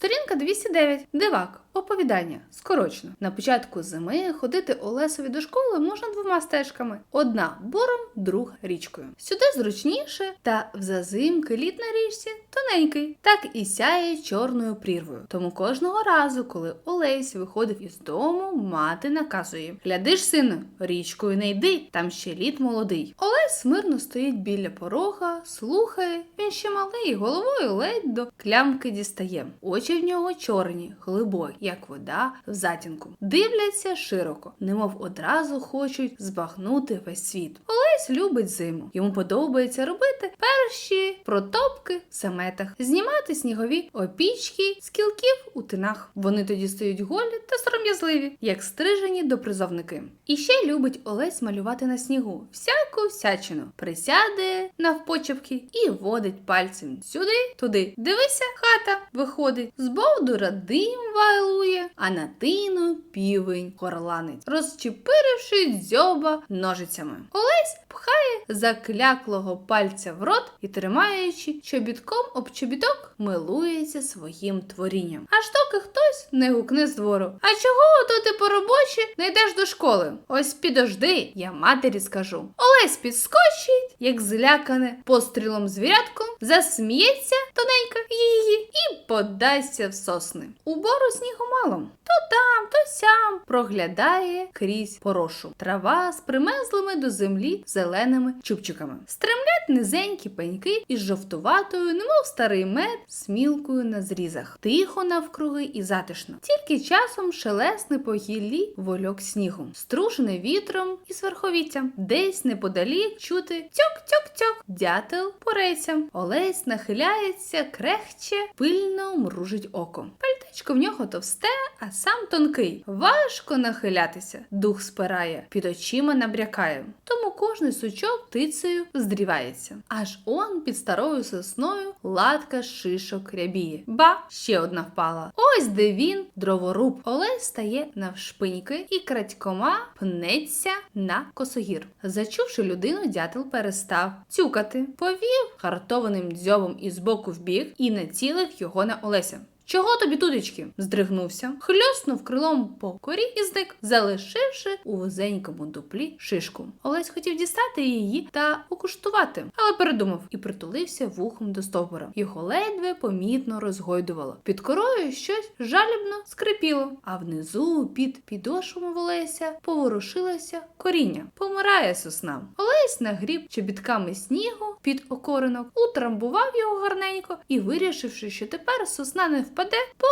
Сторінка 209. Дивак. Оповідання. Скорочно. На початку зими ходити Олесові до школи можна двома стежками: одна бором, друга річкою. Сюди зручніше, та в зазимки лід на річці тоненький, так і сяє чорною прірвою. Тому кожного разу, коли Олесь виходив із дому, мати наказує: Гляди ж, сину, річкою не йди, там ще лід молодий. Олесь мирно стоїть біля порога, слухає, він ще малий, головою ледь до клямки дістає. Очі в нього чорні, глибокі, як вода в затінку. Дивляться широко, немов одразу хочуть збагнути весь світ. Олесь любить зиму. Йому подобається робити перші протопки в заметах, знімати снігові опічки з кілків у тинах. Вони тоді стають голі та сором'язливі, як стрижені допризовники. І ще любить Олесь малювати на снігу всяку всячину. Присяде навпочепки і водить пальцем сюди, туди. Дивися, хата виходить. З бовдура дим вайлує, а на тину півень горланить, розчепиривши дзьоба ножицями. Олесь пхає закляклого пальця в рот і, тримаючи чобітком об чобіток, милується своїм творінням. Аж доки хтось не гукне з двору. А чого то ти по робочі не йдеш до школи? Ось підожди, я матері скажу. Олесь підскочить, як злякане пострілом звірятко, засміється тоненько її і подасться в сосни. У бору снігу мало. То там, то сям проглядає крізь порошу. Трава з примезлими до землі зеленими чубчиками. Стремлять низенькі пеньки із жовтуватою, немов старий мед, смілкою на зрізах. Тихо навкруги і затишно. Тільки часом шелесне по гіллі вольок снігу, стружене вітром і сверховіттям. Десь неподалік чути тьок-тьок-тьок. Дятел пореться. Олесь нахиляється, крехче, пильно мружить око. Пальтечко в нього товсте, а сам тонкий. Важко нахилятися. Дух спирає, під очима набрякає. Тому кожний сучок птицею здрівається. Аж он під старою сосною латка шишок рябіє. Ба, ще одна впала. Ось де він, дроворуб. Олесь стає навшпиньки і крадькома пнеться на косогір. Зачувши людину, дятел перестав цюкати, повів хартованим дзьобом із боку в бік і націлив його на Олеся. Чого тобі, тудечки? здригнувся, хльоснув крилом по корі і зник, залишивши у вузенькому дуплі шишку. Олесь хотів дістати її та покуштувати, але передумав і притулився вухом до стовбура. Його ледве помітно розгойдувало. Під корою щось жалібно скрипіло, а внизу під підошвами в Олеся поворушилося коріння. Помирає сосна. Олесь нагріб чобітками снігу під окоринок, утрамбував його гарненько і, вирішивши, що тепер сосна не впаде,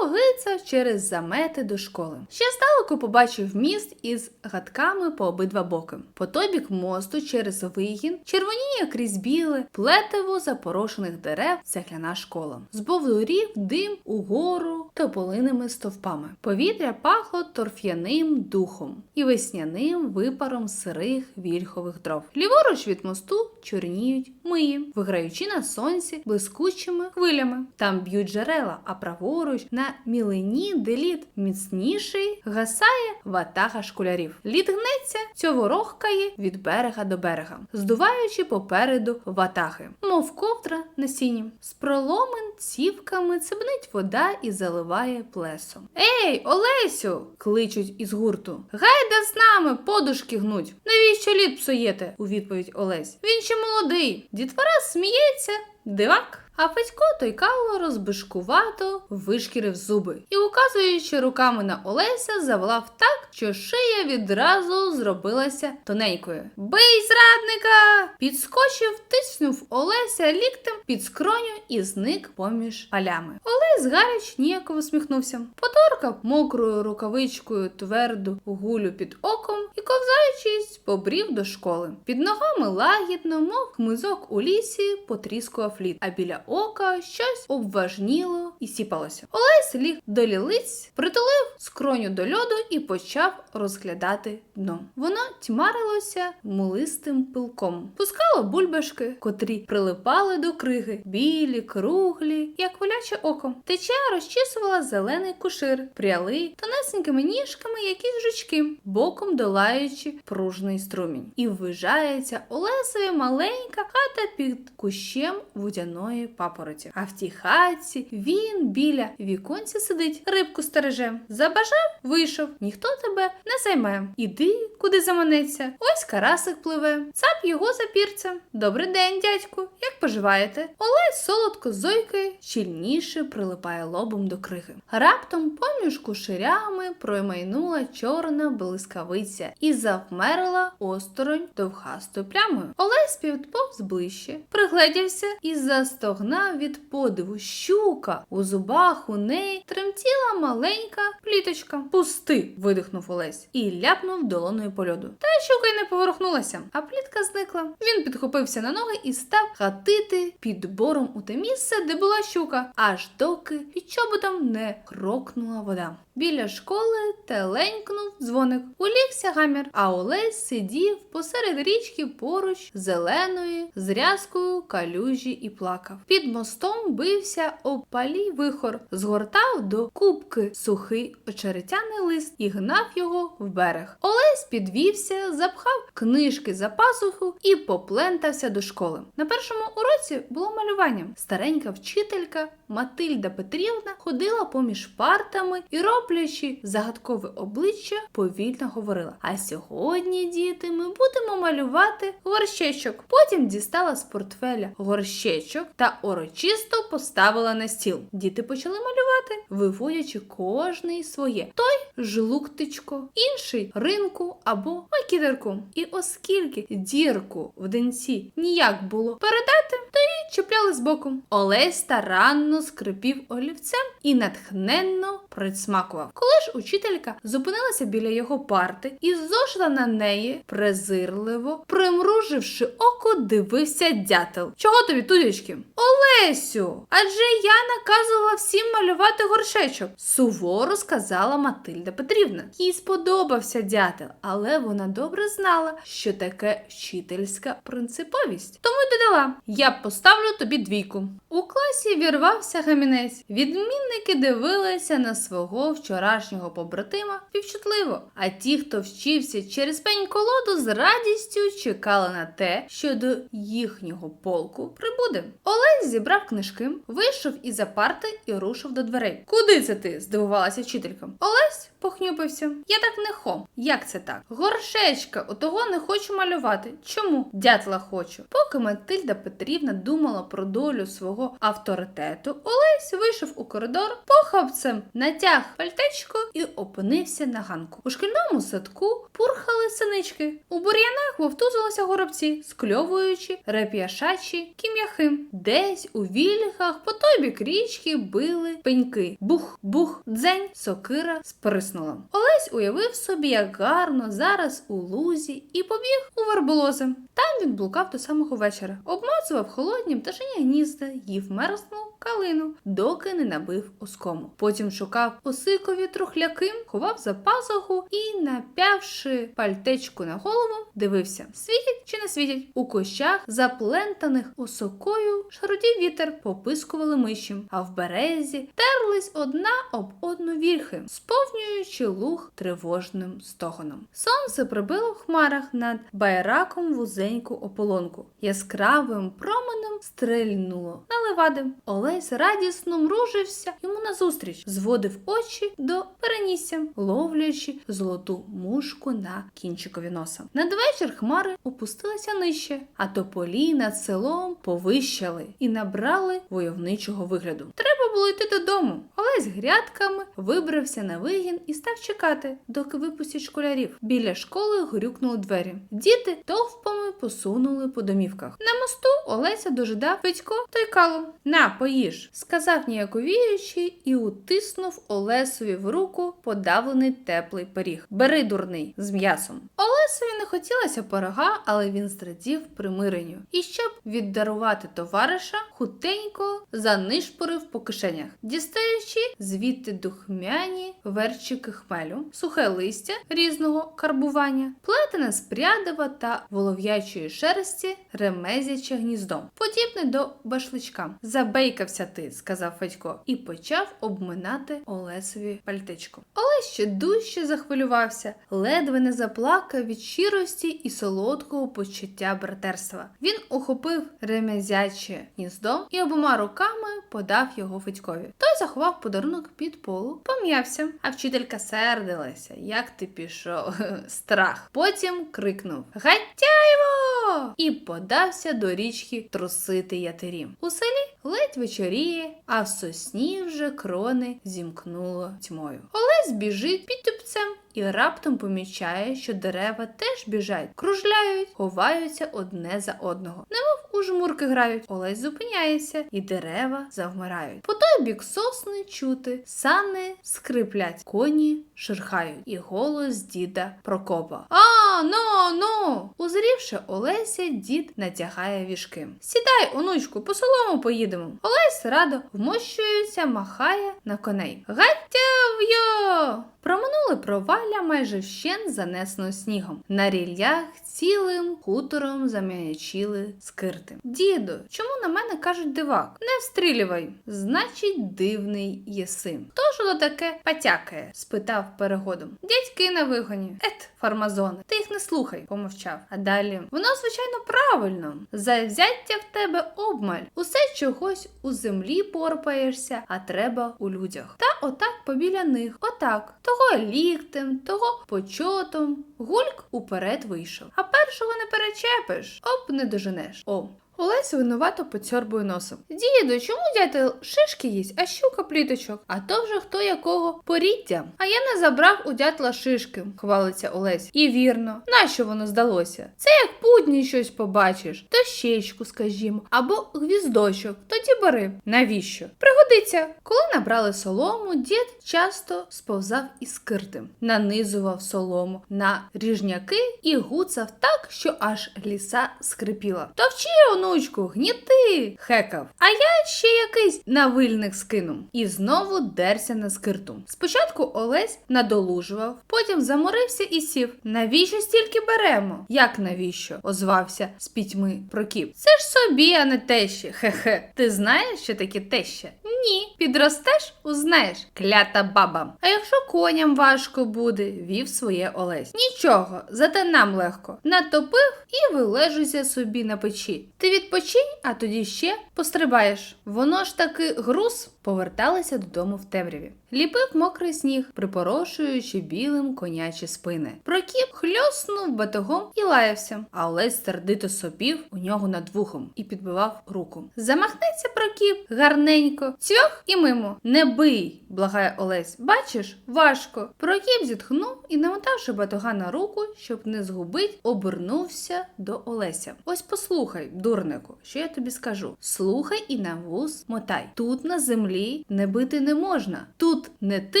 погицав через замети до школи. Ще здалеку побачив міст із гадками по обидва боки. По той бік мосту через вигін червоніє крізь біле плетиво запорошених дерев цегляна школа. З бовдурів дим угору тополиними стовпами. Повітря пахло торф'яним духом і весняним випаром сирих вільхових дров. Ліворуч від мосту чорніють миї, виграючи на сонці блискучими хвилями. Там б'ють джерела, а праворуч на мілині, де лід міцніший, гасає ватага школярів. Лід гнеться, цьоворохкає від берега до берега, здуваючи попереду ватаги, мов ковдра на сіні. З проломен цівками цибнить вода і заливає плесом. Ей, Олесю! кличуть із гурту. Гайда з нами, подушки гнуть. Навіщо лід псуєте? у відповідь Олесь. Він ще молодий. Дітвора сміється, дивак. А Федько той кало розбишкувато вишкірив зуби і, указуючи руками на Олеся, завлав так, що шия відразу зробилася тоненькою. Бий, зрадника! Підскочив, тиснув Олеся ліктем під скроню і зник поміж палями. Олесь гаряч ніяково усміхнувся, поторкав мокрою рукавичкою тверду гулю під оком і, ковзаючись, побрів до школи. Під ногами лагідно, мов хмизок у лісі, потріскував лід, а біля ока щось обважніло і сіпалося. Олесь ліг до лілиць, притулив скроню до льоду і почав розглядати дно. Воно тьмарилося мулистим пилком, пускало бульбашки, котрі прилипали до криги, білі, круглі, як воляче око. Теча розчісувала зелений кушир, пряли тонесенькими ніжками якісь жучки, боком долаючи вмикаючи пружний струмінь. І ввижається Олесові маленька хата під кущем водяної папороті. А в тій хатці він біля віконця сидить, рибку стереже. Забажав, вийшов, ніхто тебе не займе. Іди, куди заманеться. Ось карасик пливе. Цап його за запірця. Добрий день, дядьку. Як поживаєте? Олесь солодко зойкає, щільніше прилипає лобом до криги. Раптом поміж куширями промайнула чорна блискавиця і завмерла осторонь довхастою плямою. Олесь підповз ближче, пригледівся і застогнав від подиву. Щука у зубах у неї тремтіла маленька пліточка. Пусти. видихнув Олесь і ляпнув долоною по льоду. Та щука й не поворухнулася, а плітка зникла. Він підхопився на ноги і став хатити під бором у те місце, де була щука, аж доки під чоботом не крокнула вода. Біля школи теленькнув дзвоник. Улігся гамір, а Олесь сидів посеред річки поруч зеленої, з рязкою калюжі і плакав. Під мостом бився опалій вихор, згортав до кубки сухий очеретяний лист і гнав його в берег. Олесь підвівся, запхав книжки за пасуху і поплентався до школи. На першому уроці було малювання. Старенька вчителька Матильда Петрівна ходила поміж партами і, роблячи загадкове обличчя, повільно говорила: А сьогодні, діти, ми будемо малювати горщечок. Потім дістала з портфеля горщечок та урочисто поставила на стіл. Діти почали малювати, виводячи кожний своє. Той жлуктичко, інший ринку або макітерку. І оскільки дірку в денці ніяк було передати, то її чіпляли збоку. Олесь старанно скрипів олівцем і натхненно присмакував. Коли ж учителька зупинилася біля його парти і зошла на неї, презирливо, примруживши око, дивився дятел. Чого тобі, тудячки? Олесю, адже я наказувала всім малювати горшечок, суворо сказала Матильда Петрівна. Їй сподобався дятел, але вона добре знала, що таке вчительська принциповість. Тому й додала: я поставлю тобі двійку. У класі вірвався гамінець. Відмінники дивилися на свого вчорашнього побратима півчутливо. А ті, хто вчився через пень колоду, з радістю чекали на те, що до їхнього полку прибуде. Олесь зібрав книжки, вийшов із за парти і рушив до дверей. Куди це ти? здивувалася вчителька. Олесь похнюпився. Я так не хом. Як це так? Горшечка, у того не хочу малювати. Чому? Дятла хочу. Поки Матильда Петрівна думала про долю свого авторитету, Олесь вийшов у коридор, похапцем натяг пальтечко і опинився на ганку. У шкільному садку пурхали синички. У бур'янах вовтузилися горобці, скльовуючи реп'яшачі кім'яхи. Десь у вільгах по той бік річки били пеньки. Бух, бух, дзень, сокира сприснула. Олесь уявив собі, як гарно зараз у лузі, і побіг у верболози. Там він блукав до самого вечора, обмацував холодні пташині гнізда, їв мерзну калину, доки не набив оскому. Потім шукав осикові трухляки, ховав за пазуху і, напявши пальтечку на голову, дивився, світять чи не світять. У кущах, заплентаних осокою, шарудів вітер, попискували миші, а в березі терлись одна об одну вірхи, сповнюючи луг тривожним стогоном. Сонце прибило в хмарах над байраком вузеньку ополонку. Яскравим променем стрельнуло на левади. Олесь радісно мружився йому назустріч, зводив очі до перенісся, ловлячи золоту мушку на кінчикові носа. Надвечір хмари опустилися нижче, а тополі над селом повищали і набрали войовничого вигляду. Треба було йти додому. Олесь грядками вибрався на вигін і став чекати, доки випустять школярів. Біля школи грюкнули двері. Діти товпами посунули по домівках. На мосту Олеся дожидав Федько та й калу. На, поїж, сказав ніяковіючи і утиснув Олесові в руку подавлений теплий пиріг. Бери, дурний, з м'ясом. Олесові не хотілося пирога, але він зрадів примиренню. І щоб віддарувати товариша, хутенько занишпорив по кишенях, дістаючи звідти духмяні верчики хмелю, сухе листя різного карбування, плетене спрядова та волов'яче овечої шерсті ремезяче гніздом, подібне до башличка. Забейкався ти, сказав Федько, і почав обминати Олесові пальтичко. Олесь ще дужче захвилювався, ледве не заплакав від щирості і солодкого почуття братерства. Він ухопив ремезяче гніздом і обома руками подав його Федькові. Той заховав подарунок під полу, пом'явся, а вчителька сердилася, як ти пішов. Страх. Потім крикнув Гаттяйво! і подався до річки трусити ятирі. У селі ледь вечоріє, а в сосні вже крони зімкнуло тьмою. Олесь біжить під тюбцем і раптом помічає, що дерева теж біжать, кружляють, ховаються одне за одного. Немов у жмурки грають. Олесь зупиняється, і дерева завмирають. По той бік сосни чути, сани скриплять, коні шерхають, і голос діда Прокопа. А, ну, ну! Узрівши Олеся, дід натягає віжки. Сідай, онучку, по солому поїдемо. Олесь радо вмощується, махає на коней. Гаттяв'йо! Проминули провалля майже вщен занесено снігом. На ріллях цілим хутором зам'ячили скирти. Діду, чому на мене кажуть дивак? Не встрілювай. Значить, дивний єси. Хто ж таке потякає? спитав перегодом. Дядьки на вигоні. Ет, фармазони, ти їх не слухай, помовчав. А далі воно, звичайно, правильно. Завзяття в тебе обмаль. Усе чогось у землі порпаєшся, а треба у людях. Та отак побіля них, отак. Того ліктем, того почотом. Гульк уперед вийшов. А першого не перечепиш, оп, не доженеш. О. Олесь винувато поцьорбує носом. Діду, чому дятел шишки їсть, а щука пліточок? А то вже хто якого поріддя. А я не забрав у дятла шишки, хвалиться Олесь. І вірно, нащо воно здалося? Це як путні щось побачиш, дощечку, скажімо, або гвіздочок, тоді бери. Навіщо? Пригодиться. Коли набрали солому, дід часто сповзав із скирти, нанизував солому на ріжняки і гуцав так, що аж ліса скрипіла. Товчи, онучку, гніти, хекав. А я ще якийсь навильник скину. і знову дерся на скирту. Спочатку Олесь надолужував, потім заморився і сів. Навіщо стільки беремо? Як навіщо? озвався з пітьми Прокіп. Це ж собі, а не тещі. Хе-хе. Ти знаєш, що таке теща? Ні. Підростеш, узнаєш. Клята баба. А якщо коням важко буде, вів своє Олесь. Нічого, зате нам легко. Натопив і вилежуйся собі на печі. Ти відпочинь, а тоді ще пострибаєш. Воно ж таки груз. Поверталися додому в темряві. Ліпив мокрий сніг, припорошуючи білим конячі спини. Прокіп хльоснув батогом і лаявся, а Олесь сердито сопів у нього над вухом і підбивав руку. Замахнеться Прокіп гарненько, цьох і мимо. Не бий, благає Олесь. Бачиш, важко. Прокіп зітхнув і, намотавши батога на руку, щоб не згубить, обернувся до Олеся. Ось послухай, дурнику, що я тобі скажу. Слухай і на вуз мотай. Тут на землі не бити не можна. Тут не ти,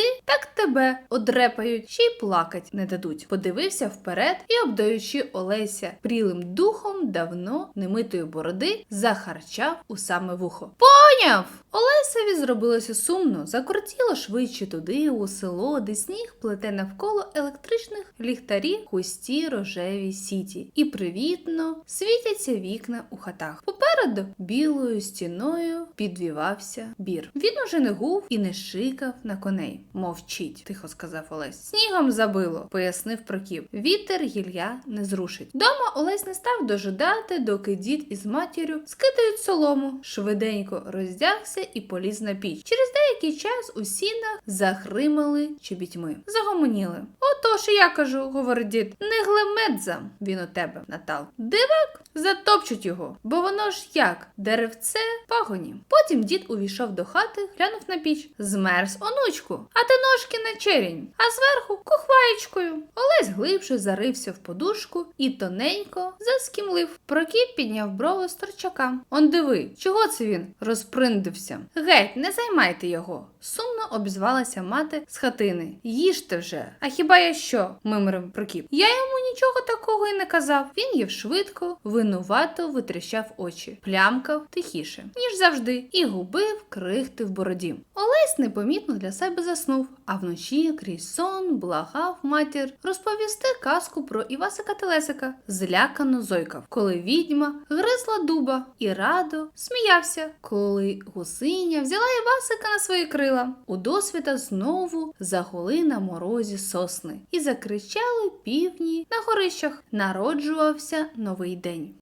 так тебе одрепають, ще й плакать не дадуть. Подивився вперед і, обдаючи Олеся прілим духом давно немитої бороди, захарчав у саме вухо. Поняв! Олесеві зробилося сумно, закрутіло швидше туди, у село, де сніг плете навколо електричних ліхтарів густі рожеві сіті, і привітно світяться вікна у хатах. Попереду білою стіною підвівався бір. Він уже не гув і не шикав на коней. Мовчіть, тихо сказав Олесь. Снігом забило, пояснив Прокіп. Вітер гілля не зрушить. Дома Олесь не став дожидати, доки дід із матір'ю скидають солому. Швиденько роздягся і поліз на піч. Через деякий час у сінах захримали чобітьми. Загомоніли. Отож, я кажу, говорить дід, не глемедза він у тебе, Натал. Дивак затопчуть його, бо воно ж як деревце пагоні. Потім дід увійшов до хати, глянув на піч. Змерз онучку, а ти ножки на черінь, а зверху кухваєчкою. Олесь глибше зарився в подушку і тоненько заскімлив. Прокіп підняв брови з торчака. Он диви, чого це він розприндився? Геть, не займайте його. Сумно обізвалася мати з хатини. Їжте вже. А хіба я що? мимрив Прокіп. Я йому нічого такого і не казав. Він їв швидко, винувато витріщав очі, плямкав тихіше, ніж завжди, і губив крихти в бороді. Олесь непомітно для себе заснув, а вночі крізь сон благав матір розповісти казку про Івасика Телесика, злякано зойкав, коли відьма гризла дуба і радо сміявся, коли гусиня взяла Івасика на свої крила. У досвіта знову загули на морозі сосни і закричали півні на горищах. Народжувався новий день.